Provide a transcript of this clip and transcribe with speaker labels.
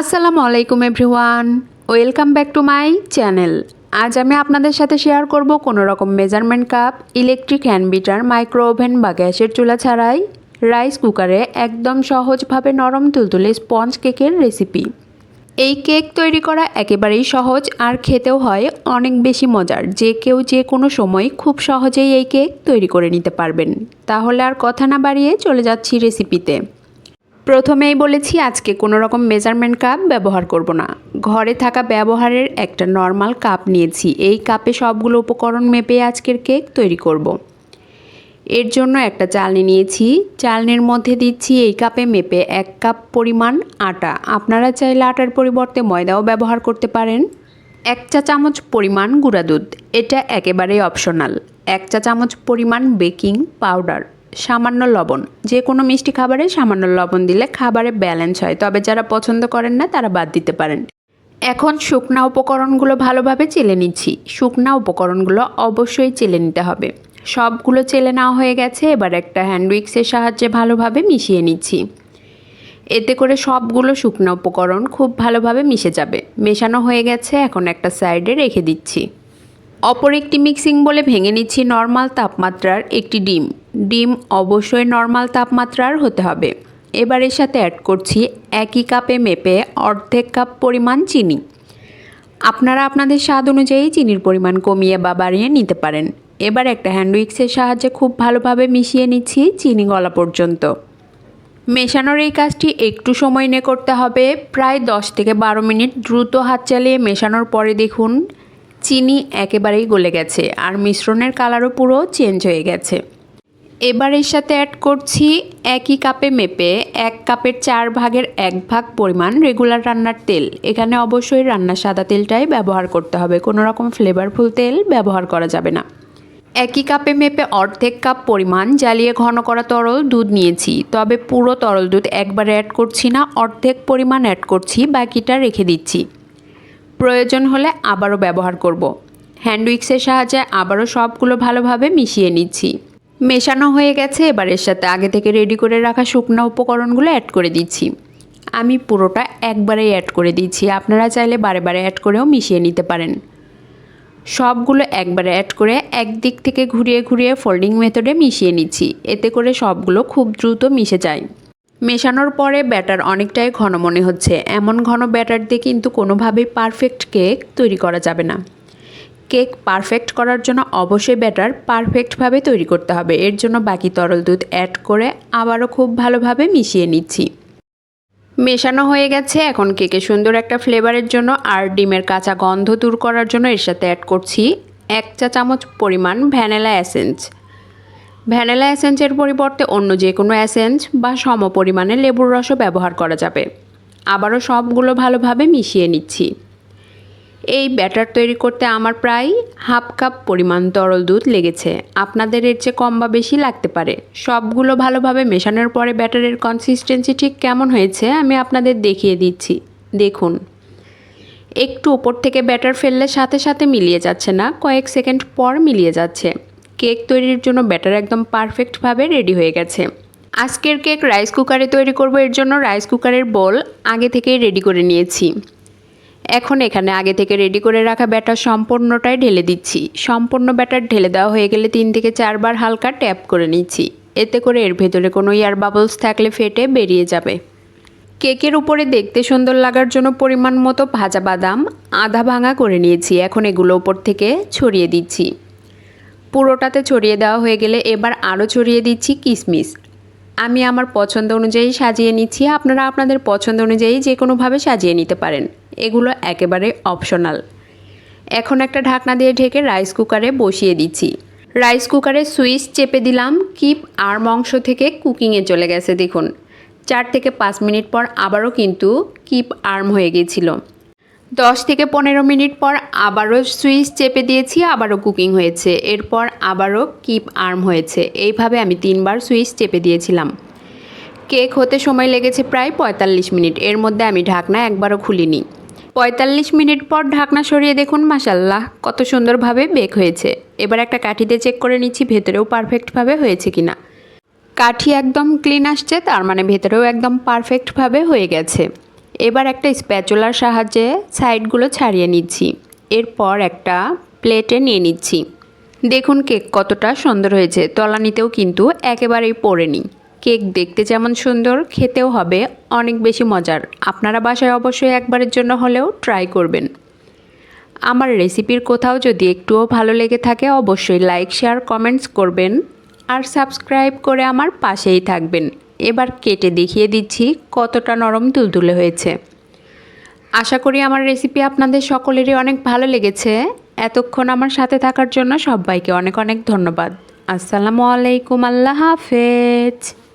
Speaker 1: আসসালামু আলাইকুম everyone. Welcome back to my channel. আজ আমি আপনাদের সাথে শেয়ার করব কোনো রকম measurement cup, electric hand beater, micro oven বা গ্যাসের চুলা ছাড়াই। রাইস কুকারে একদম সহজভাবে নরম তুলতুলে স্পঞ্জ কেকের রেসিপি। এই কেক তৈরি করা একেবারেই সহজ আর খেতেও হয় অনেক বেশি মজার। যে কেউ যে কোনো সময় খুব সহজেই এই কেক তৈরি করে নিতে পারবেন। তাহলে আর কথা না বাড়িয়ে চলে যাচ্ছি রেসিপিতে। প্রথমেই বলেছি, আজকে কোনো রকম মেজারমেন্ট কাপ ব্যবহার করব না। ঘরে থাকা ব্যবহারের একটা নর্মাল কাপ নিয়েছি। এই কাপে সবগুলো উপকরণ মেপে আজকের কেক তৈরি করব। এর জন্য একটা চালনি নিয়েছি। চালনির মধ্যে দিচ্ছি এই কাপে মেপে এক কাপ পরিমাণ আটা। আপনারা চাইলে আটার পরিবর্তে ময়দাও ব্যবহার করতে পারেন। এক চা চামচ পরিমাণ গুঁড়া দুধ। এটা একেবারেই অপশনাল। এক চা চামচ পরিমাণ বেকিং পাউডার। সামান্য লবণ, যে কোনো মিষ্টি খাবারে সামান্য লবণ দিলে খাবারে ব্যালেন্স হয়। তবে যারা পছন্দ করেন না, তারা বাদ দিতে পারেন। এখন শুকনা উপকরণগুলো ভালোভাবে চেলে নিচ্ছি। শুকনা উপকরণগুলো অবশ্যই চেলে নিতে হবে। সবগুলো চেলে নেওয়া হয়ে গেছে, এবার একটা হ্যান্ড উইক্সের সাহায্যে ভালোভাবে মিশিয়ে নিচ্ছি। এতে করে সবগুলো শুকনো উপকরণ খুব ভালোভাবে মিশে যাবে। মেশানো হয়ে গেছে, এখন একটা সাইডে রেখে দিচ্ছি। অপর একটি মিক্সিং বলে ভেঙে নিচ্ছি নর্মাল তাপমাত্রার একটি ডিম। ডিম অবশ্যই নর্মাল তাপমাত্রার হতে হবে। এবার এর সাথে অ্যাড করছি একই কাপে মেপে অর্ধেক কাপ পরিমাণ চিনি। আপনারা আপনাদের স্বাদ অনুযায়ী চিনির পরিমাণ কমিয়ে বা বাড়িয়ে নিতে পারেন। এবার একটা হ্যান্ড উইক্সের সাহায্যে খুব ভালোভাবে মিশিয়ে নিচ্ছি চিনি গলা পর্যন্ত। মেশানোর এই কাজটি একটু সময় নিয়ে করতে হবে। প্রায় দশ থেকে বারো মিনিট দ্রুত হাত চালিয়ে মেশানোর পরে দেখুন চিনি একেবারেই গলে গেছে আর মিশ্রণের কালারও পুরো চেঞ্জ হয়ে গেছে। এবার এর সাথে অ্যাড করছি একই কাপে মেপে এক কাপের চার ভাগের এক ভাগ পরিমাণ রেগুলার রান্নার তেল। এখানে অবশ্যই রান্নার সাদা তেলটাই ব্যবহার করতে হবে, কোনো রকম ফ্লেভারফুল তেল ব্যবহার করা যাবে না। একই কাপে মেপে অর্ধেক কাপ পরিমাণ জ্বালিয়ে ঘন করা তরল দুধ নিয়েছি, তবে পুরো তরল দুধ একবারে অ্যাড করছি না, অর্ধেক পরিমাণ অ্যাড করছি, বাকিটা রেখে দিচ্ছি। প্রয়োজন হলে আবারও ব্যবহার করব। হ্যান্ড উইক্সের সাহায্যে আবারও সবগুলো ভালোভাবে মিশিয়ে নিচ্ছি। মেশানো হয়ে গেছে, এবার এর সাথে আগে থেকে রেডি করে রাখা শুকনো উপকরণগুলো অ্যাড করে দিচ্ছি। আমি পুরোটা একবারেই অ্যাড করে দিচ্ছি, আপনারা চাইলে বারে বারে অ্যাড করেও মিশিয়ে নিতে পারেন। সবগুলো একবারে অ্যাড করে একদিক থেকে ঘুরিয়ে ঘুরিয়ে ফোল্ডিং মেথডে মিশিয়ে নিচ্ছি, এতে করে সবগুলো খুব দ্রুত মিশে যায়। মেশানোর পরে ব্যাটার অনেকটাই ঘন মনে হচ্ছে। এমন ঘন ব্যাটার দিয়ে কিন্তু কোনোভাবেই পারফেক্ট কেক তৈরি করা যাবে না। কেক পারফেক্ট করার জন্য অবশ্যই ব্যাটার পারফেক্টভাবে তৈরি করতে হবে। এর জন্য বাকি তরল দুধ অ্যাড করে আবারও খুব ভালোভাবে মিশিয়ে নিচ্ছি। মেশানো হয়ে গেছে। এখন কেকে সুন্দর একটা ফ্লেভারের জন্য আর ডিমের কাঁচা গন্ধ দূর করার জন্য এর সাথে অ্যাড করছি এক চা চামচ পরিমাণ ভ্যানিলা অ্যাসেন্স ভ্যানিলা অ্যাসেন্সের পরিবর্তে অন্য যে কোনো অ্যাসেন্স বা সম পরিমাণে লেবুর রসও ব্যবহার করা যাবে। আবারও সবগুলো ভালোভাবে মিশিয়ে নিচ্ছি। এই ব্যাটার তৈরি করতে আমার প্রায় হাফ কাপ পরিমাণ তরল দুধ লেগেছে। আপনাদের এর চেয়ে কম বা বেশি লাগতে পারে। সবগুলো ভালোভাবে মেশানোর পরে ব্যাটারের কনসিস্টেন্সি ঠিক কেমন হয়েছে আমি আপনাদের দেখিয়ে দিচ্ছি। দেখুন। একটু উপর থেকে ব্যাটার ফেললে সাথে সাথে মিলিয়ে যাচ্ছে না, কয়েক সেকেন্ড পর মিলিয়ে যাচ্ছে। কেক তৈরির জন্য ব্যাটার একদম পারফেক্টভাবে রেডি হয়ে গেছে। আজকের কেক রাইস কুকারে তৈরি করব এর জন্য রাইস কুকারের বোল আগে থেকেই রেডি করে নিয়েছি। এখন এখানে আগে থেকে রেডি করে রাখা ব্যাটার সম্পূর্ণটাই ঢেলে দিচ্ছি। সম্পূর্ণ ব্যাটার ঢেলে দেওয়া হয়ে গেলে তিন থেকে চারবার হালকা ট্যাপ করে নিচ্ছি। এতে করে এর ভেতরে কোনো এয়ার বাবলস থাকলে ফেটে বেরিয়ে যাবে। কেকের উপরে দেখতে সুন্দর লাগার জন্য পরিমাণ মতো ভাজা বাদাম আধা ভাঙা করে নিয়েছি। এখন এগুলো উপর থেকে ছড়িয়ে দিচ্ছি। পুরোটাতে ছড়িয়ে দেওয়া হয়ে গেলে এবার আরও ছড়িয়ে দিচ্ছি কিশমিশ আমি আমার পছন্দ অনুযায়ী সাজিয়ে নিচ্ছি, আপনারা আপনাদের পছন্দ অনুযায়ী যে কোনোভাবে সাজিয়ে নিতে পারেন। এগুলো একেবারে অপশনাল। এখন একটা ঢাকনা দিয়ে ঢেকে রাইস কুকারে বসিয়ে দিচ্ছি। রাইস কুকারে সুইচ চেপে দিলাম, কিপ আর মাংস থেকে কুকিংয়ে চলে গেছে, দেখুন। চার থেকে পাঁচ মিনিট পর আবারও কিন্তু কিপ আর্ম হয়ে গিয়েছিল দশ থেকে পনেরো মিনিট পর আবারও সুইচ চেপে দিয়েছি, আবারও কুকিং হয়েছে। এরপর আবারও কিপ আর্ম হয়েছে। এইভাবে আমি তিনবার সুইচ চেপে দিয়েছিলাম। কেক হতে সময় লেগেছে প্রায় পঁয়তাল্লিশ মিনিট। এর মধ্যে আমি ঢাকনা একবারও খুলিনি। পঁয়তাল্লিশ মিনিট পর ঢাকনা সরিয়ে দেখুন মাসাল্লাহ কত সুন্দরভাবে বেক হয়েছে। এবার একটা কাঠিতে চেক করে নিচ্ছি, ভেতরেও পারফেক্টভাবে হয়েছে কিনা। কাঠি একদম ক্লিন আসছে, তার মানে ভেতরেও একদম পারফেক্টভাবে হয়ে গেছে। এবার একটা স্প্যাচুলার সাহায্যে সাইডগুলো ছাড়িয়ে নিচ্ছি। এরপর একটা প্লেটে নিয়ে নিচ্ছি। দেখুন কেক কতটা সুন্দর হয়েছে। তলানিতেও কিন্তু একেবারেই পড়েনি। কেক দেখতে যেমন সুন্দর, খেতেও হবে অনেক বেশি মজার। আপনারা বাসায় অবশ্যই একবারের জন্য হলেও ট্রাই করবেন। আমার রেসিপির কোথাও যদি একটুও ভালো লেগে থাকে, অবশ্যই লাইক, শেয়ার, কমেন্টস করবেন। আর সাবস্ক্রাইব করে আমার পাশেই থাকবেন। এবার কেটে দেখিয়ে দিচ্ছি কতটা নরম তুলতুলে হয়েছে। আশা করি আমার রেসিপি আপনাদের সকলেরই অনেক ভালো লেগেছে। এতক্ষণ আমার সাথে থাকার জন্য সবাইকে অনেক অনেক ধন্যবাদ। আসসালামু আলাইকুম, আল্লাহ হাফেজ।